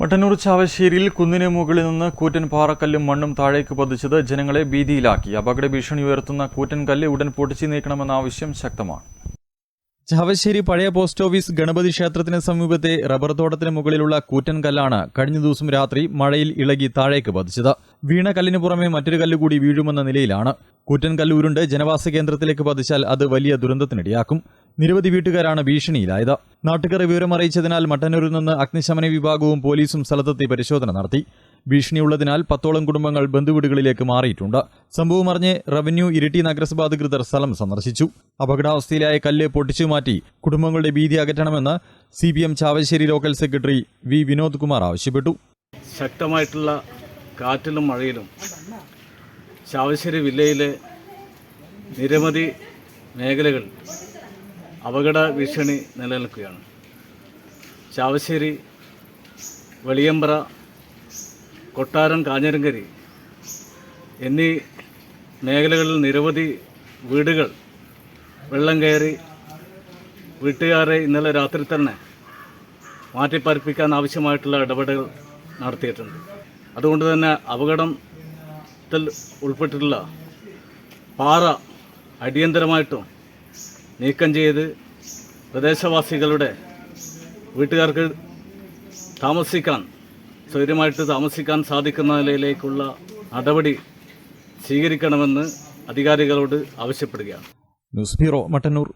മട്ടന്നൂർ ചാവശ്ശേരിയിൽ കുന്നിന് മുകളിൽ നിന്ന് കൂറ്റൻ പാറക്കല്ലും മണ്ണും താഴേക്ക് പതിച്ചത് ജനങ്ങളെ ഭീതിയിലാക്കി. അപകട ഭീഷണി ഉയർത്തുന്ന കൂറ്റൻ കല്ല് ഉടൻ പൊട്ടിച്ചു നീക്കണമെന്ന ആവശ്യം ശക്തമാണ്. ചാവശ്ശേരി പഴയ പോസ്റ്റ് ഓഫീസ് ഗണപതി ക്ഷേത്രത്തിന് സമീപത്തെ റബ്ബർ തോട്ടത്തിന് മുകളിലുള്ള കൂറ്റൻ കല്ലാണ് കഴിഞ്ഞ ദിവസം രാത്രി മഴയിൽ ഇളകി താഴേക്ക് പതിച്ചത്. വീണ കല്ലിന് പുറമെ മറ്റൊരു കല്ല് കൂടി വീഴുമെന്ന നിലയിലാണ്. കൂറ്റൻ കല്ല് ഉരുണ്ട് ജനവാസ കേന്ദ്രത്തിലേക്ക് പതിച്ചാൽ അത് വലിയ ദുരന്തത്തിനിടയാക്കും. നിരവധി വീട്ടുകാരാണ് ഭീഷണിയിലായത്. നാട്ടുകാർ വിവരമറിയിച്ചതിനാൽ മട്ടന്നൂരിൽ നിന്ന് അഗ്നിശമന വിഭാഗവും പോലീസും സ്ഥലത്തെത്തി പരിശോധന നടത്തി. ഭീഷണിയുള്ളതിനാൽ പത്തോളം കുടുംബങ്ങൾ ബന്ധുവീടുകളിലേക്ക് മാറിയിട്ടുണ്ട്. സംഭവം അറിഞ്ഞ് റവന്യൂ ഇരിട്ടി നഗരസഭ അധികൃതർ സ്ഥലം സന്ദർശിച്ചു. അപകടാവസ്ഥയിലായ കല്ല് പൊട്ടിച്ചു മാറ്റി കുടുംബങ്ങളുടെ ഭീതി അകറ്റണമെന്ന് C P M Chavassery local secretary V Vinod Kumar ആവശ്യപ്പെട്ടു. ശക്തമായിട്ടുള്ള കാറ്റിലും മഴയിലും ചാവശ്ശേരി വില്ലയിലെ നിരവധി മേഖലകൾ അപകട ഭീഷണി നിലനിൽക്കുകയാണ്. ചാവശ്ശേരി വെളിയമ്പ്ര കൊട്ടാരം കാഞ്ഞിരങ്കരി എന്നീ മേഖലകളിൽ നിരവധി വീടുകൾ വെള്ളം കയറി വീട്ടുകാരെ ഇന്നലെ രാത്രി തന്നെ മാറ്റിപ്പാർപ്പിക്കാൻ ആവശ്യമായിട്ടുള്ള ഇടപെടലുകൾ നടത്തിയിട്ടുണ്ട്. അതുകൊണ്ട് തന്നെ അപകടത്തിൽ ഉൾപ്പെട്ടിട്ടുള്ള പാറ അടിയന്തരമായിട്ടും നീക്കം ചെയ്ത് പ്രദേശവാസികളുടെ വീട്ടുകാർക്ക് താമസിക്കാൻ സ്വൈര്യമായിട്ട് താമസിക്കാൻ സാധിക്കുന്ന നിലയിലേക്കുള്ള നടപടി സ്വീകരിക്കണമെന്ന് അധികാരികളോട് ആവശ്യപ്പെടുകയാണ്. News bureau Mattannur.